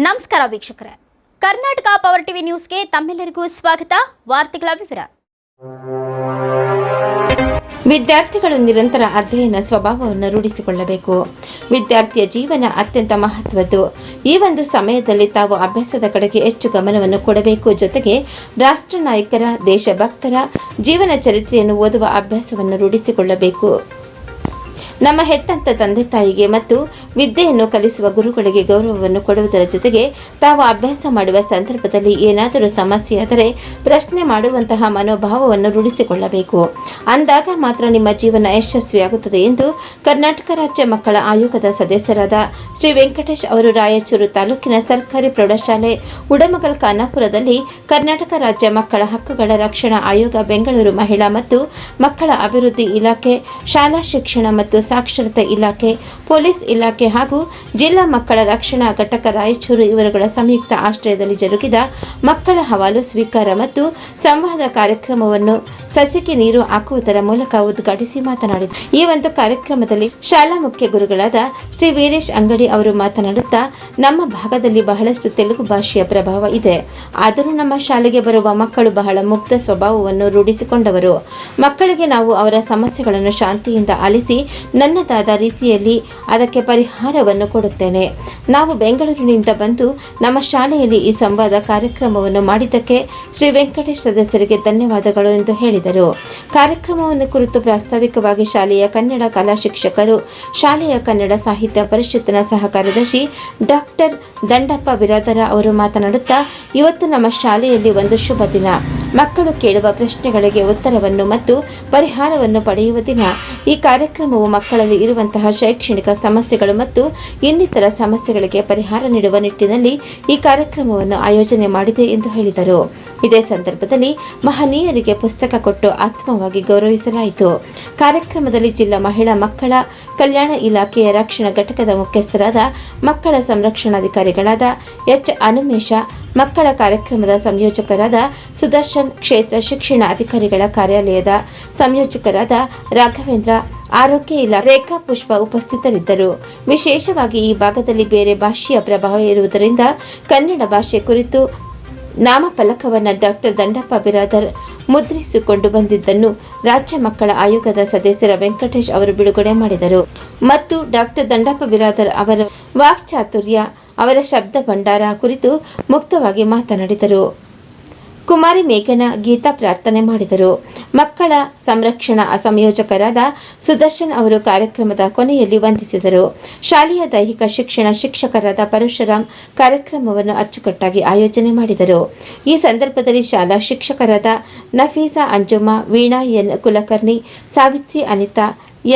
ನಮಸ್ಕಾರ ವೀಕ್ಷಕರೇ. Karnataka power TV ನ್ಯೂಸ್ಗೆ ತಮ್ಮೆಲ್ಲರಿಗೂ ಸ್ವಾಗತ. ವಾರ್ತೆಗಳ ವಿವರ. ವಿದ್ಯಾರ್ಥಿಗಳು ನಿರಂತರ ಅಧ್ಯಯನ ಸ್ವಭಾವವನ್ನು ರೂಢಿಸಿಕೊಳ್ಳಬೇಕು. ವಿದ್ಯಾರ್ಥಿಯ ಜೀವನ ಅತ್ಯಂತ ಮಹತ್ವದ್ದು. ಈ ಒಂದು ಸಮಯದಲ್ಲಿ ತಾವು ಅಭ್ಯಾಸದ ಕಡೆಗೆ ಹೆಚ್ಚು ಗಮನವನ್ನು ಕೊಡಬೇಕು. ಜೊತೆಗೆ ರಾಷ್ಟ್ರ ನಾಯಕರ, ದೇಶಭಕ್ತರ ಜೀವನ ಚರಿತ್ರೆಯನ್ನು ಓದುವ ಅಭ್ಯಾಸವನ್ನು ರೂಢಿಸಿಕೊಳ್ಳಬೇಕು. ನಮ್ಮ ಹೆತ್ತಂತ ತಂದೆ ತಾಯಿಗೆ ಮತ್ತು ವಿದ್ಯೆಯನ್ನು ಕಲಿಸುವ ಗುರುಗಳಿಗೆ ಗೌರವವನ್ನು ಕೊಡುವುದರ ಜೊತೆಗೆ ತಾವು ಅಭ್ಯಾಸ ಮಾಡುವ ಸಂದರ್ಭದಲ್ಲಿ ಏನಾದರೂ ಸಮಸ್ಯೆಯಾದರೆ ಪ್ರಶ್ನೆ ಮಾಡುವಂತಹ ಮನೋಭಾವವನ್ನು ರೂಢಿಸಿಕೊಳ್ಳಬೇಕು. ಅಂದಾಗ ಮಾತ್ರ ನಿಮ್ಮ ಜೀವನ ಯಶಸ್ವಿಯಾಗುತ್ತದೆ ಎಂದು ಕರ್ನಾಟಕ ರಾಜ್ಯ ಮಕ್ಕಳ ಆಯೋಗದ ಸದಸ್ಯರಾದ ಶ್ರೀ ವೆಂಕಟೇಶ್ ಅವರು ರಾಯಚೂರು ತಾಲೂಕಿನ ಸರ್ಕಾರಿ ಪ್ರೌಢಶಾಲೆ ಉಡಮಗಲ್ ಖಾನಾಪುರದಲ್ಲಿ ಕರ್ನಾಟಕ ರಾಜ್ಯ ಮಕ್ಕಳ ಹಕ್ಕುಗಳ ರಕ್ಷಣಾ ಆಯೋಗ ಬೆಂಗಳೂರು ಮಹಿಳಾ ಮತ್ತು ಮಕ್ಕಳ ಅಭಿವೃದ್ಧಿ ಇಲಾಖೆ ಶಾಲಾ ಶಿಕ್ಷಣ ಮತ್ತು ಸಾಕ್ಷರತೆ ಇಲಾಖೆ, ಪೊಲೀಸ್ ಇಲಾಖೆ ಹಾಗೂ ಜಿಲ್ಲಾ ಮಕ್ಕಳ ರಕ್ಷಣಾ ಘಟಕ ರಾಯಚೂರು ಇವರುಗಳ ಸಂಯುಕ್ತ ಆಶ್ರಯದಲ್ಲಿ ಜರುಗಿದ ಮಕ್ಕಳ ಹವಾಲು ಸ್ವೀಕಾರ ಮತ್ತು ಸಂವಾದ ಕಾರ್ಯಕ್ರಮವನ್ನು ಸಸಿಗೆ ನೀರು ಹಾಕುವುದರ ಮೂಲಕ ಉದ್ಘಾಟಿಸಿ ಮಾತನಾಡಿದರು. ಈ ಒಂದು ಕಾರ್ಯಕ್ರಮದಲ್ಲಿ ಶಾಲಾ ಮುಖ್ಯ ಗುರುಗಳಾದ ಶ್ರೀ ವೀರೇಶ್ ಅಂಗಡಿ ಅವರು ಮಾತನಾಡುತ್ತಾ, ನಮ್ಮ ಭಾಗದಲ್ಲಿ ಬಹಳಷ್ಟು ತೆಲುಗು ಭಾಷೆಯ ಪ್ರಭಾವ ಇದೆ. ಆದರೂ ನಮ್ಮ ಶಾಲೆಗೆ ಬರುವ ಮಕ್ಕಳು ಬಹಳ ಮುಕ್ತ ಸ್ವಭಾವವನ್ನು ರೂಢಿಸಿಕೊಂಡವರು. ಮಕ್ಕಳಿಗೆ ನಾವು ಅವರ ಸಮಸ್ಯೆಗಳನ್ನು ಶಾಂತಿಯಿಂದ ಆಲಿಸಿ, ನನ್ನದಾದ ರೀತಿಯಲ್ಲಿ ಅದಕ್ಕೆ ಪರಿಹಾರವನ್ನು ಕೊಡುತ್ತೇನೆ. ನಾವು ಬೆಂಗಳೂರಿನಿಂದ ಬಂದು ನಮ್ಮ ಶಾಲೆಯಲ್ಲಿ ಈ ಸಂವಾದ ಕಾರ್ಯಕ್ರಮವನ್ನು ಮಾಡಿದ್ದಕ್ಕೆ ಶ್ರೀ ವೆಂಕಟೇಶ್ ಸದಸ್ಯರಿಗೆ ಧನ್ಯವಾದಗಳು ಎಂದು ಹೇಳಿದರು ಕಾರ್ಯಕ್ರಮವನ್ನು ಕುರಿತು ಪ್ರಾಸ್ತಾವಿಕವಾಗಿ ಶಾಲೆಯ ಕನ್ನಡ ಕಲಾ ಶಿಕ್ಷಕರು, ಶಾಲೆಯ ಕನ್ನಡ ಸಾಹಿತ್ಯ ಪರಿಷತ್ತಿನ ಸಹ ಕಾರ್ಯದರ್ಶಿ ಡಾಕ್ಟರ್ ದಂಡಪ್ಪ ಬಿರಾದರ ಅವರು ಮಾತನಾಡುತ್ತಾ, ಇವತ್ತು ನಮ್ಮ ಶಾಲೆಯಲ್ಲಿ ಒಂದು ಶುಭ ದಿನ. ಮಕ್ಕಳು ಕೇಳುವ ಪ್ರಶ್ನೆಗಳಿಗೆ ಉತ್ತರವನ್ನು ಮತ್ತು ಪರಿಹಾರವನ್ನು ಪಡೆಯುವ ದಿನ ಈ ಕಾರ್ಯಕ್ರಮವು ಮಕ್ಕಳಲ್ಲಿ ಇರುವಂತಹ ಶೈಕ್ಷಣಿಕ ಸಮಸ್ಯೆಗಳು ಮತ್ತು ಇನ್ನಿತರ ಸಮಸ್ಯೆಗಳಿಗೆ ಪರಿಹಾರ ನೀಡುವ ನಿಟ್ಟಿನಲ್ಲಿ ಈ ಕಾರ್ಯಕ್ರಮವನ್ನು ಆಯೋಜನೆ ಮಾಡಿದೆ ಎಂದು ಹೇಳಿದರು. ಇದೇ ಸಂದರ್ಭದಲ್ಲಿ ಮಹನೀಯರಿಗೆ ಪುಸ್ತಕ ಕೊಟ್ಟು ಆತ್ಮವಾಗಿ ಗೌರವಿಸಲಾಯಿತು. ಕಾರ್ಯಕ್ರಮದಲ್ಲಿ ಜಿಲ್ಲಾ ಮಹಿಳಾ ಮಕ್ಕಳ ಕಲ್ಯಾಣ ಇಲಾಖೆಯ ರಕ್ಷಣಾ ಘಟಕದ ಮುಖ್ಯಸ್ಥರಾದ ಮಕ್ಕಳ ಸಂರಕ್ಷಣಾಧಿಕಾರಿಗಳಾದ ಎಚ್ ಅನುಮೇಶ, ಮಕ್ಕಳ ಕಾರ್ಯಕ್ರಮದ ಸಂಯೋಜಕರಾದ ಸುದರ್ಶನ್ ಕ್ಷೇತ್ರ ಶಿಕ್ಷಣ ಅಧಿಕಾರಿಗಳ ಕಾರ್ಯಾಲಯದ ಸಂಯೋಜಕರಾದ ರಾಘವೇಂದ್ರ, ಆರೋಗ್ಯ ಇಲಾಖೆ ರೇಖಾ ಪುಷ್ಪ ಉಪಸ್ಥಿತರಿದ್ದರು. ವಿಶೇಷವಾಗಿ ಈ ಭಾಗದಲ್ಲಿ ಬೇರೆ ಭಾಷೆಯ ಪ್ರಭಾವ ಇರುವುದರಿಂದ ಕನ್ನಡ ಭಾಷೆ ಕುರಿತು ನಾಮಫಲಕವನ್ನು ಡಾಕ್ಟರ್ ದಂಡಪ್ಪ ಬಿರಾದರ್ ಮುದ್ರಿಸಿಕೊಂಡು ಬಂದಿದ್ದನ್ನು ರಾಜ್ಯ ಮಕ್ಕಳ ಆಯೋಗದ ಸದಸ್ಯರ ವೆಂಕಟೇಶ್ ಅವರು ಬಿಡುಗಡೆ ಮಾಡಿದರು. ಮತ್ತು ಡಾಕ್ಟರ್ ದಂಡಪ್ಪ ಬಿರಾದರ್ ಅವರ ವಾಕ್ಚಾತುರ್ಯ, ಅವರ ಶಬ್ದ ಭಂಡಾರ ಕುರಿತು ಮುಕ್ತವಾಗಿ ಮಾತನಾಡಿದರು. ಕುಮಾರಿ ಮೇಘನ ಗೀತಾ ಪ್ರಾರ್ಥನೆ ಮಾಡಿದರು. ಮಕ್ಕಳ ಸಂರಕ್ಷಣಾ ಸಂಯೋಜಕರಾದ ಸುದರ್ಶನ್ ಅವರು ಕಾರ್ಯಕ್ರಮದ ಕೊನೆಯಲ್ಲಿ ವಂದಿಸಿದರು. ಶಾಲೆಯ ದೈಹಿಕ ಶಿಕ್ಷಣ ಶಿಕ್ಷಕರಾದ ಪರಶುರಾಮ್ ಕಾರ್ಯಕ್ರಮವನ್ನು ಅಚ್ಚುಕಟ್ಟಾಗಿ ಆಯೋಜನೆ ಮಾಡಿದರು. ಈ ಸಂದರ್ಭದಲ್ಲಿ ಶಾಲಾ ಶಿಕ್ಷಕರಾದ ನಫೀಸಾ ಅಂಜುಮಾ, ವೀಣಾ ಎನ್ ಕುಲಕರ್ಣಿ, ಸಾವಿತ್ರಿ ಅನಿತಾ,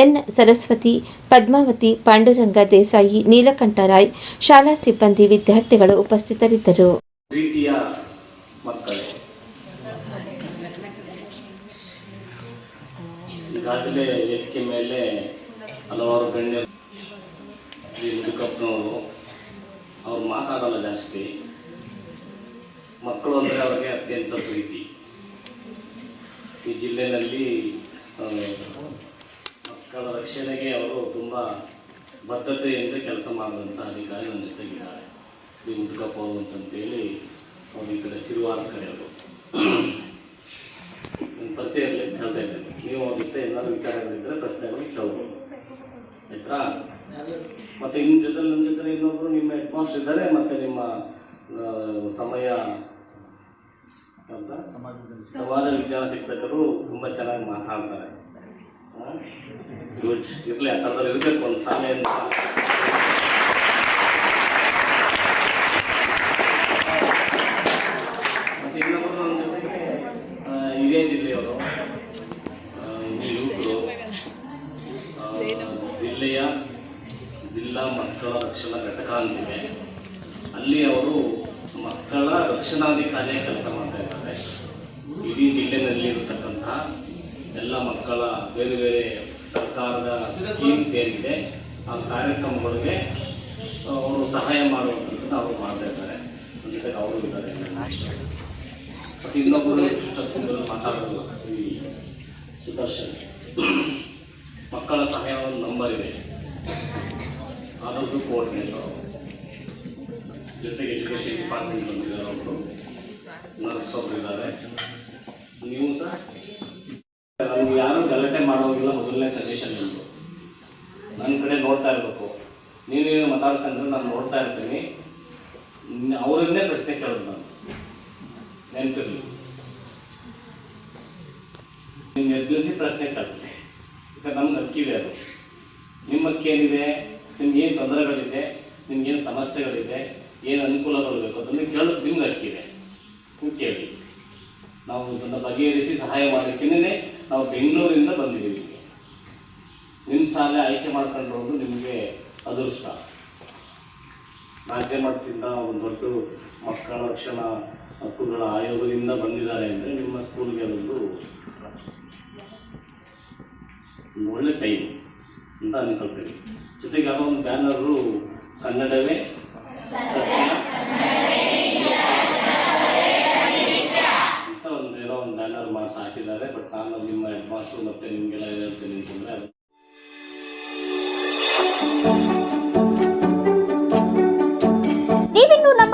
ಎನ್ ಸರಸ್ವತಿ, ಪದ್ಮಾವತಿ, ಪಾಂಡುರಂಗ ದೇಸಾಯಿ ನೀಲಕಂಠರಾಯ್ ಶಾಲಾ ಸಿಬ್ಬಂದಿ ವಿದ್ಯಾರ್ಥಿಗಳು ಉಪಸ್ಥಿತರಿದ್ದರು. ಪ್ರೀತಿಯ ಮಕ್ಕಳೇ ಈಗಾಗಲೇ ವೇದಿಕೆ ಮೇಲೆ ಹಲವಾರು ಗಣ್ಯರು ಮುದುಕಪ್ಪನವರು ಅವ್ರು ಮಾತಾಡಲ್ಲ ಜಾಸ್ತಿ. ಮಕ್ಕಳು ಅಂದರೆ ಅವರಿಗೆ ಅತ್ಯಂತ ಪ್ರೀತಿ. ಈ ಜಿಲ್ಲೆಯಲ್ಲಿ ಮಕ್ಕಳ ರಕ್ಷಣೆಗೆ ಅವರು ತುಂಬ ಬದ್ಧತೆಯಿಂದ ಕೆಲಸ ಮಾಡಿದಂಥ ಅಧಿಕಾರಿ ನನ್ನ ಜೊತೆಗಿದ್ದಾರೆ. ಈ ಮುದುಕಪ್ಪ ಅವರು ಅಂತಂತೇಳಿ ಅವ್ರ ಈ ಕಡೆ ಸಿರುವಾರ ಕಡೆ ಅವರು ಇರಲಿ ಹೇಳ್ತಾ ಇದ್ದೇನೆ. ನೀವು ಜೊತೆ ಏನಾದ್ರು ವಿಚಾರಗಳಿದ್ದರೆ ಪ್ರಶ್ನೆಗಳು ಕೇಳ್ಬೋದು ಆಯ್ತಾ? ಮತ್ತೆ ನಿಮ್ಮ ಜೊತೆ ನನ್ನ ಜೊತೆ ಇನ್ನೊಬ್ಬರು ನಿಮ್ಮ ಹೆಡ್ ಮಾಸ್ಟರ್ ಇದ್ದಾರೆ, ಮತ್ತು ನಿಮ್ಮ ಸಮಯ? ಸಮಾಜ ವಿಜ್ಞಾನ ಶಿಕ್ಷಕರು ತುಂಬ ಚೆನ್ನಾಗಿ ಮಾತಾಡ್ತಾರೆ. ಇರಲಿ ಆ ಥರದಲ್ಲಿ ಇರಬೇಕು, ಒಂದು ಸಮಯ ಜಿಲ್ಲೆಯ ಜಿಲ್ಲಾ ಮಕ್ಕಳ ರಕ್ಷಣಾ ಘಟಕ ಅಂತಿದೆ. ಅಲ್ಲಿ ಅವರು ಮಕ್ಕಳ ರಕ್ಷಣಾಧಿಕಾರಿಯ ಕೆಲಸ ಮಾಡ್ತಾ ಇದ್ದಾರೆ. ಇಡೀ ಜಿಲ್ಲೆಯಲ್ಲಿ ಇರತಕ್ಕಂತಹ ಎಲ್ಲ ಮಕ್ಕಳ ಬೇರೆ ಬೇರೆ ಸರ್ಕಾರದ ಸ್ಕೀಮ್ ಸೇರಿದೆ. ಆ ಕಾರ್ಯಕ್ರಮಗಳಿಗೆ ಅವರು ಸಹಾಯ ಮಾಡುವಂತ ಅವರು ಮಾಡ್ತಾ ಇದ್ದಾರೆ. ಜೊತೆಗೆ ಅವರು ಇದ್ದಾರೆ. ಇನ್ನೊಬ್ಬರು ಮಾತಾಡೋದು ಸುದರ್ಶನ್. ಮಕ್ಕಳ ಸಹಾಯ ಒಂದು ನಂಬರ್ ಇದೆ ಅದರದ್ದು ಕೋಆರ್ಡಿನೇಟರ್ ಜೊತೆಗೆ ಎಜುಕೇಷನ್ ಡಿಪಾರ್ಟ್ಮೆಂಟ್ ಬಂದಿದ್ದಾರೆ ಅವರು ನರ್ಸ್ ಒಬ್ರು ಇದ್ದಾರೆ. ನೀವು ಸಹ ನಮ್ಗೆ ಯಾರು ಗಲಾಟೆ ಮಾಡೋದಿಲ್ಲ ಮೊದಲನೇ ಕಂಡೀಷನ್ ಬಂದು ನನ್ನ ಕಡೆ ನೋಡ್ತಾ ಇರಬೇಕು. ನೀವೇನು ಮಾತಾಡ್ಕೊಂಡ್ರೆ ನಾನು ನೋಡ್ತಾ ಇರ್ತೀನಿ. ಅವರನ್ನೇ ಪ್ರಶ್ನೆ ಕೇಳೋದು ನಾನು. ನೆನಪಿರ್ಲಿ. ನಿಮ್ಗೆ ಎದ್ದಿಸಿ ಪ್ರಶ್ನೆ ಕೇಳ್ತೀನಿ. ನಮ್ಗೆ ಹಕ್ಕಿದೆ ಅದು. ನಿಮ್ಮ ಹಕ್ಕೇನಿದೆ ನಿಮ್ಗೆ ಏನು ತೊಂದರೆಗಳಿದೆ ನಿಮ್ಗೇನು ಸಮಸ್ಯೆಗಳಿದೆ, ಏನು ಅನುಕೂಲಗಳು ಬೇಕು ಅದನ್ನು ಕೇಳೋದು ನಿಮ್ಗೆ ಹಕ್ಕಿದೆ ಕೇಳಿ. ನಾವು ಇದನ್ನು ಬಗೆಹರಿಸಿ ಸಹಾಯ ಮಾಡೋಕ್ಕೇನೆ ನಾವು ಬೆಂಗಳೂರಿಂದ ಬಂದಿದ್ದೀವಿ ನಿಮ್ಮ ಸಾಲ ಆಯ್ಕೆ ಮಾಡ್ಕೊಂಡಿರೋದು ನಿಮಗೆ ಅದೃಷ್ಟ. ರಾಜ್ಯ ಮಟ್ಟದಿಂದ ಒಂದು ದೊಡ್ಡ ಮಕ್ಕಳ ರಕ್ಷಣಾ ಹಕ್ಕುಗಳ ಆಯೋಗದಿಂದ ಬಂದಿದ್ದಾರೆ ಅಂದರೆ ನಿಮ್ಮ ಸ್ಕೂಲ್ಗೆ ಅದೊಂದು ಒಂದು ಒಳ್ಳೆ ಟೈಮ್ ಅಂತ ಅನ್ಕೊಳ್ತೀನಿ. ಜೊತೆಗೆ ಯಾವುದೋ ಒಂದು ಬ್ಯಾನರು ಕನ್ನಡವೇ. ಅಂತ ಒಂದು ಏನೋ ಒಂದು ಬ್ಯಾನರ್ ಮಾಡಿಸಿ ಹಾಕಿದ್ದಾರೆ ಬಟ್ ನಾನು ನಿಮ್ಮ ಹೆಡ್ ಮಾಸ್ಟರ್ ಮತ್ತೆ ನಿಮಗೆಲ್ಲ ಹೇಳ್ತೀನಿ ಅಂತಂದರೆ ಅದು.